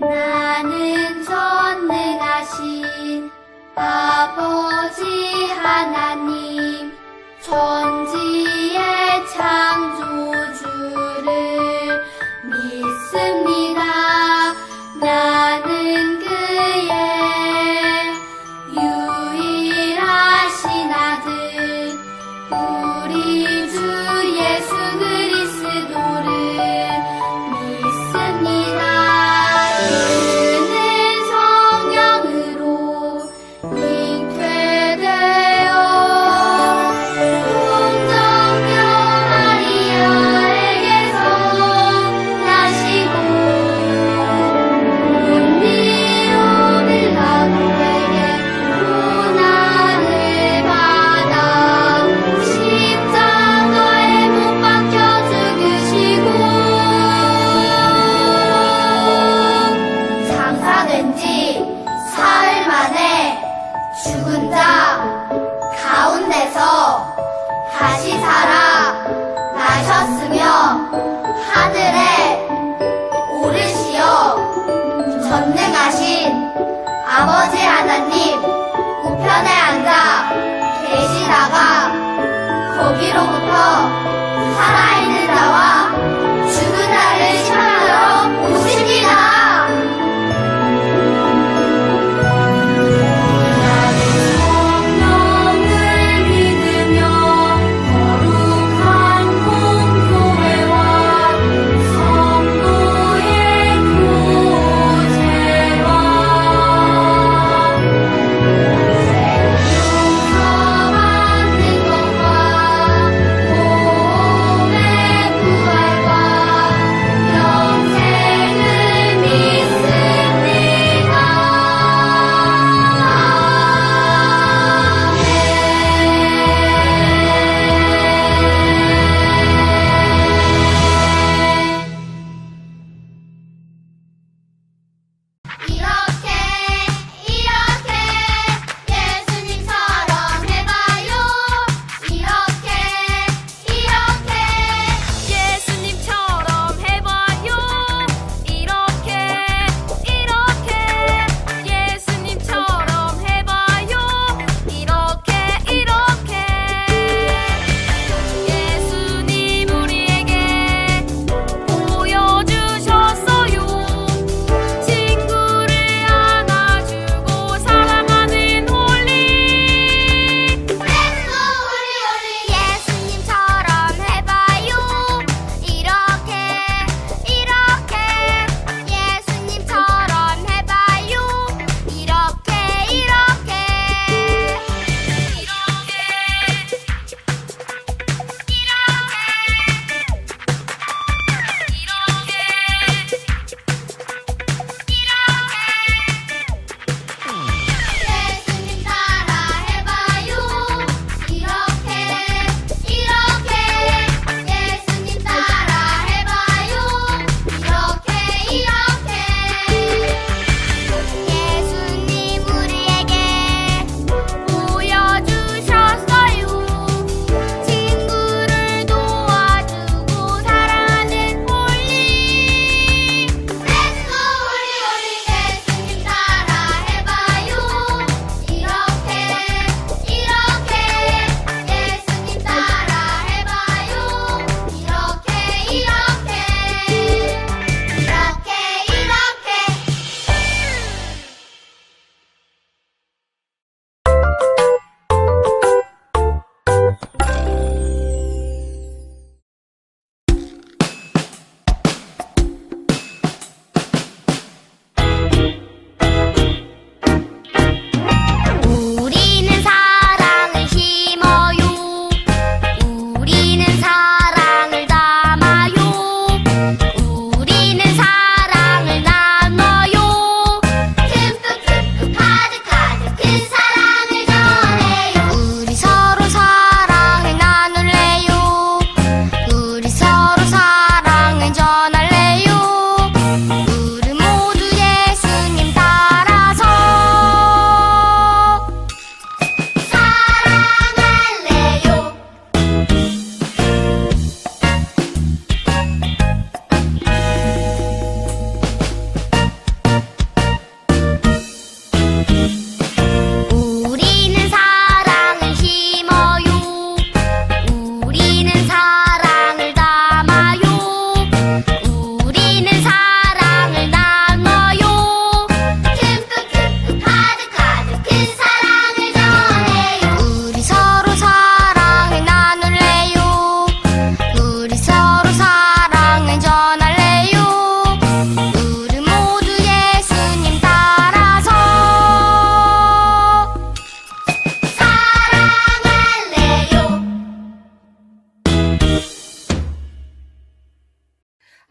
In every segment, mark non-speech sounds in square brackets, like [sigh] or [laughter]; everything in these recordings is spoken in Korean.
나는 전능하신 아버지 하나님 전지 today.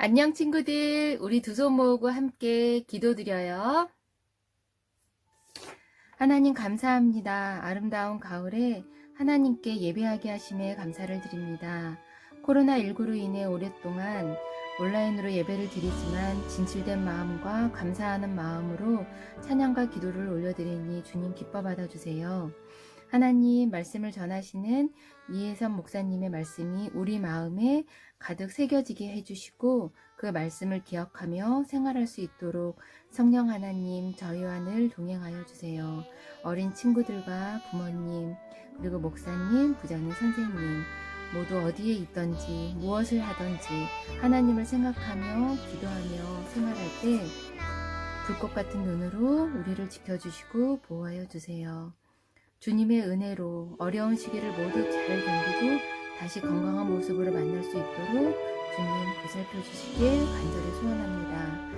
안녕 친구들, 우리 두 손 모으고 함께 기도드려요. 하나님 감사합니다. 아름다운 가을에 하나님께 예배하게 하심에 감사를 드립니다. 코로나19로 인해 오랫동안 온라인으로 예배를 드리지만 진실된 마음과 감사하는 마음으로 찬양과 기도를 올려드리니 주님 기뻐 받아주세요. 하나님 말씀을 전하시는 이혜선 목사님의 말씀이 우리 마음에 가득 새겨지게 해주시고 그 말씀을 기억하며 생활할 수 있도록 성령 하나님 저희와 늘 동행하여 주세요. 어린 친구들과 부모님 그리고 목사님, 부장님, 선생님 모두 어디에 있던지 무엇을 하던지 하나님을 생각하며 기도하며 생활할 때 불꽃 같은 눈으로 우리를 지켜주시고 보호하여 주세요. 주님의 은혜로 어려운 시기를 모두 잘 견디고 다시 건강한 모습으로 만날 수 있도록 주님 보살펴 주시길 간절히 소원합니다.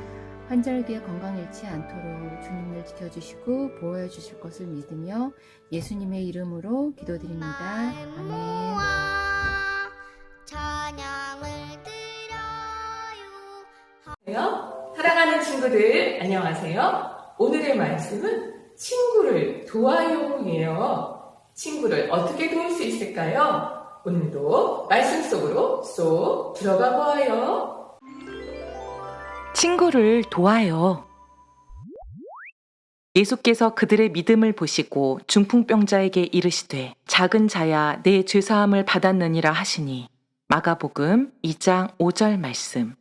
환절기에 건강 잃지 않도록 주님을 지켜주시고 보호해 주실 것을 믿으며 예수님의 이름으로 기도드립니다. 아멘. 사랑하는 친구들, 안녕하세요. 오늘의 말씀은 친구를 도와요예요. 친구를 어떻게 도울 수 있을까요? 오늘도 말씀 속으로 쏙 들어가 보아요. 친구를 도와요. 예수께서 그들의 믿음을 보시고 중풍병자에게 이르시되 작은 자야 내 죄사함을 받았느니라 하시니 마가복음 2장 5절 말씀.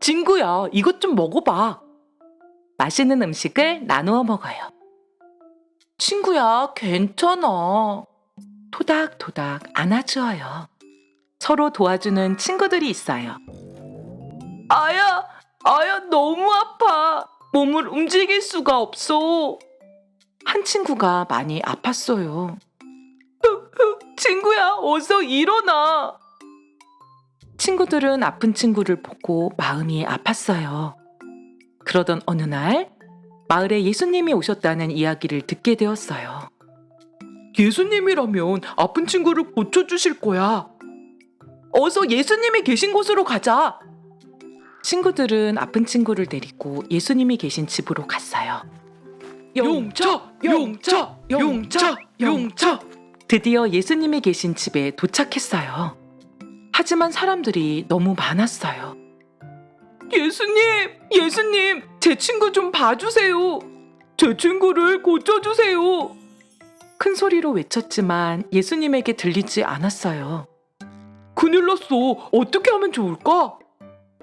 친구야, 이것 좀 먹어봐. 맛있는 음식을 나누어 먹어요. 친구야, 괜찮아. 토닥토닥 안아주어요. 서로 도와주는 친구들이 있어요. 아야, 아야, 너무 아파. 몸을 움직일 수가 없어. 한 친구가 많이 아팠어요. [laughs] 친구야, 어서 일어나. 친구들은 아픈 친구를 보고 마음이 아팠어요. 그러던 어느 날, 마을에 예수님이 오셨다는 이야기를 듣게 되었어요. 예수님이라면 아픈 친구를 고쳐주실 거야. 어서 예수님이 계신 곳으로 가자. 친구들은 아픈 친구를 데리고 예수님이 계신 집으로 갔어요. 용차, 용차, 용차, 용차. 드디어 예수님이 계신 집에 도착했어요. 하지만 사람들이 너무 많았어요. 예수님, 예수님, 제 친구 좀 봐주세요. 제 친구를 고쳐주세요. 큰 소리로 외쳤지만 예수님에게 들리지 않았어요. 큰일 났어. 어떻게 하면 좋을까?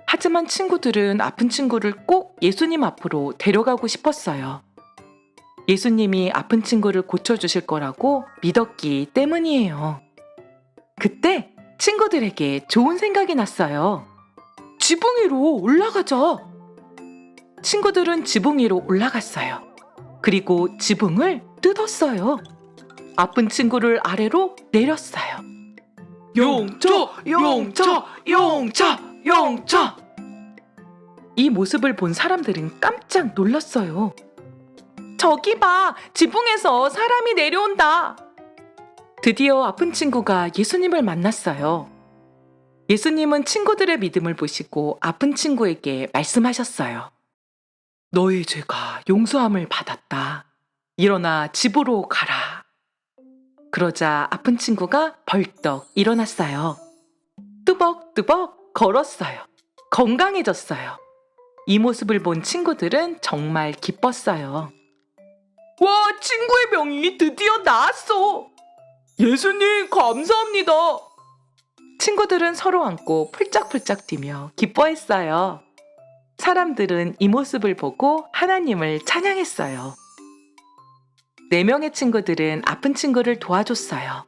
하지만 친구들은 아픈 친구를 꼭 예수님 앞으로 데려가고 싶었어요. 예수님이 아픈 친구를 고쳐주실 거라고 믿었기 때문이에요. 그때 친구들에게 좋은 생각이 났어요. 지붕 위로 올라가자. 친구들은 지붕 위로 올라갔어요. 그리고 지붕을 뜯었어요. 아픈 친구를 아래로 내렸어요. 용차, 용차, 용차, 용차. 이 모습을 본 사람들은 깜짝 놀랐어요. 저기 봐, 지붕에서 사람이 내려온다. 드디어 아픈 친구가 예수님을 만났어요. 예수님은 친구들의 믿음을 보시고 아픈 친구에게 말씀하셨어요. 너의 죄가 용서함을 받았다. 일어나 집으로 가라. 그러자 아픈 친구가 벌떡 일어났어요. 뚜벅뚜벅 걸었어요. 건강해졌어요. 이 모습을 본 친구들은 정말 기뻤어요. 와, 친구의 병이 드디어 나았어! 예수님, 감사합니다! 친구들은 서로 안고 풀짝풀짝 뛰며 기뻐했어요. 사람들은 이 모습을 보고 하나님을 찬양했어요. 네 명의 친구들은 아픈 친구를 도와줬어요.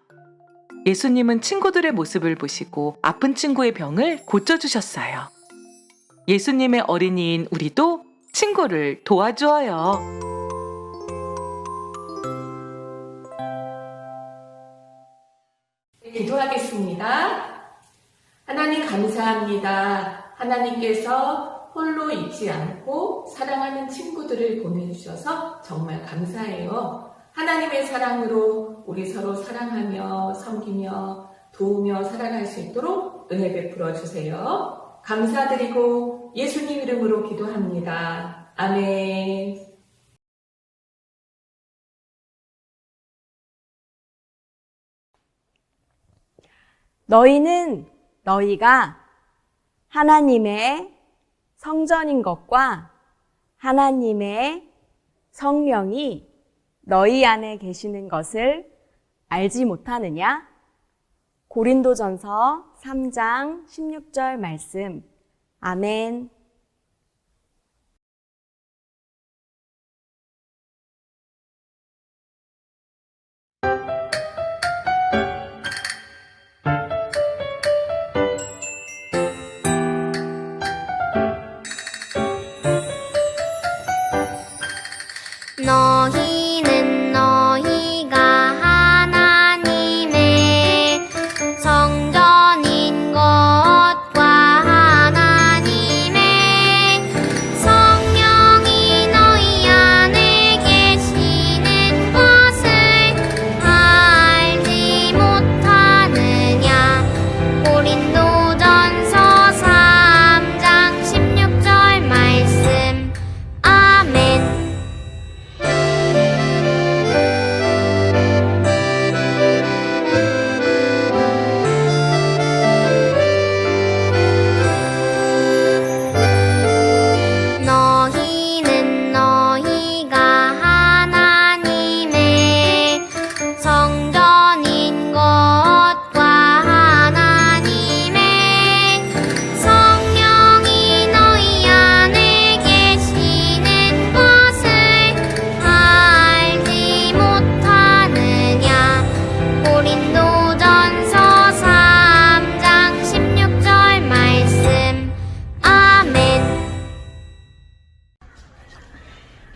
예수님은 친구들의 모습을 보시고 아픈 친구의 병을 고쳐주셨어요. 예수님의 어린이인 우리도 친구를 도와주어요. 네, 기도하겠습니다. 하나님 감사합니다. 하나님께서 홀로 있지 않고 사랑하는 친구들을 보내주셔서 정말 감사해요. 하나님의 사랑으로 우리 서로 사랑하며 섬기며 도우며 사랑할 수 있도록 은혜 베풀어 주세요. 감사드리고 예수님 이름으로 기도합니다. 아멘. 너희는 너희가 하나님의 성전인 것과 하나님의 성령이 너희 안에 계시는 것을 알지 못하느냐? 고린도전서 3장 16절 말씀. 아멘.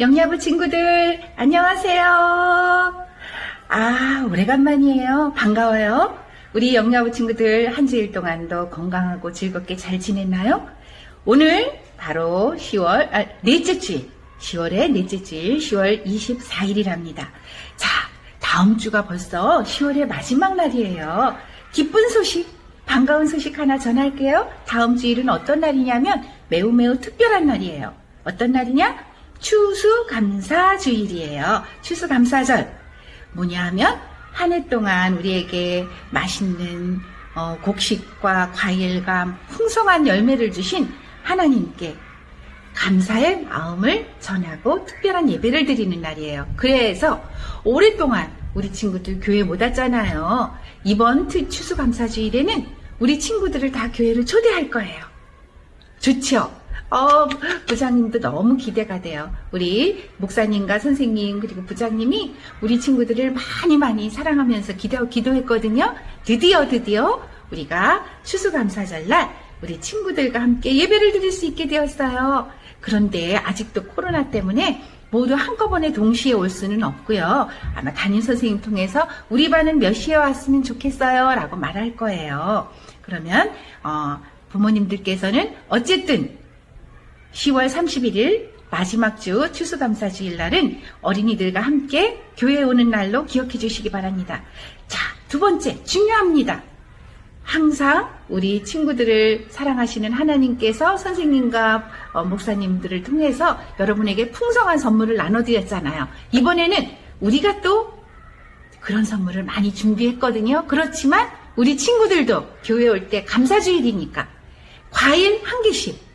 영야부 친구들, 안녕하세요. 아, 오래간만이에요. 반가워요. 우리 영야부 친구들 한 주일 동안도 건강하고 즐겁게 잘 지냈나요? 오늘 바로 10월, 아, 넷째 주일, 10월의 넷째 주일, 10월 24일이랍니다. 자, 다음 주가 벌써 10월의 마지막 날이에요. 기쁜 소식, 반가운 소식 하나 전할게요. 다음 주일은 어떤 날이냐면 매우 매우 특별한 날이에요. 어떤 날이냐? 추수감사주일이에요. 추수감사절. 뭐냐 하면 한 해 동안 우리에게 맛있는 어, 곡식과 과일과 풍성한 열매를 주신 하나님께 감사의 마음을 전하고 특별한 예배를 드리는 날이에요. 그래서 오랫동안 우리 친구들 교회 못 왔잖아요. 이번 트- 추수감사주일에는 우리 친구들을 다 교회로 초대할 거예요. 좋죠? 어, 부장님도 너무 기대가 돼요. 우리 목사님과 선생님 그리고 부장님이 우리 친구들을 많이 많이 사랑하면서 기도, 기도했거든요. 드디어 드디어 우리가 추수감사절 날 우리 친구들과 함께 예배를 드릴 수 있게 되었어요. 그런데 아직도 코로나 때문에 모두 한꺼번에 동시에 올 수는 없고요. 아마 담임 선생님 통해서 우리 반은 몇 시에 왔으면 좋겠어요. 라고 말할 거예요. 그러면, 어, 부모님들께서는 어쨌든 10월 31일 마지막 주 추수감사 주일 날은 어린이들과 함께 교회에 오는 날로 기억해 주시기 바랍니다. 자, 두 번째, 중요합니다. 항상 우리 친구들을 사랑하시는 하나님께서 선생님과 어, 목사님들을 통해서 여러분에게 풍성한 선물을 나눠드렸잖아요. 이번에는 우리가 또 그런 선물을 많이 준비했거든요. 그렇지만 우리 친구들도 교회 올 때 감사주일이니까 과일 한 개씩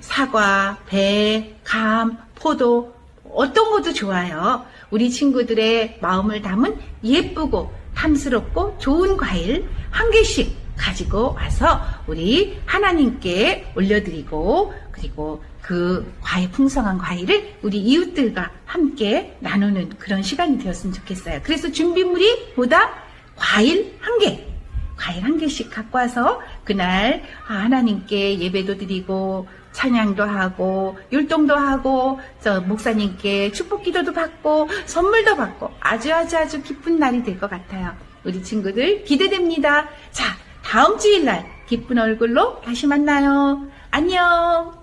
사과, 배, 감, 포도 어떤 것도 좋아요. 우리 친구들의 마음을 담은 예쁘고 탐스럽고 좋은 과일 한 개씩 가지고 와서 우리 하나님께 올려드리고 그리고 그 과일 풍성한 과일을 우리 이웃들과 함께 나누는 그런 시간이 되었으면 좋겠어요. 그래서 준비물이 보다 과일 한 개, 과일 한 개씩 갖고 와서 그날 아, 하나님께 예배도 드리고 찬양도 하고 율동도 하고 저 목사님께 축복 기도도 받고 선물도 받고 아주 아주 아주 기쁜 날이 될 것 같아요. 우리 친구들 기대됩니다. 자, 다음 주일 날 기쁜 얼굴로 다시 만나요. 안녕.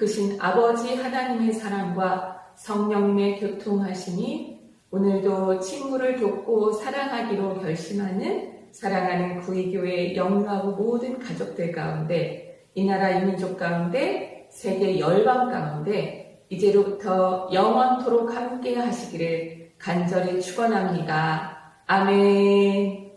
크신 아버지 하나님의 사랑과 성령님의 교통하심이 오늘도 친구를 돕고 사랑하기로 결심하는 사랑하는 구이교회 영유하고 모든 가족들 가운데 이 나라 이 민족 가운데 세계 열방 가운데 이제로부터 영원토록 함께 하시기를 간절히 축원합니다. 아멘.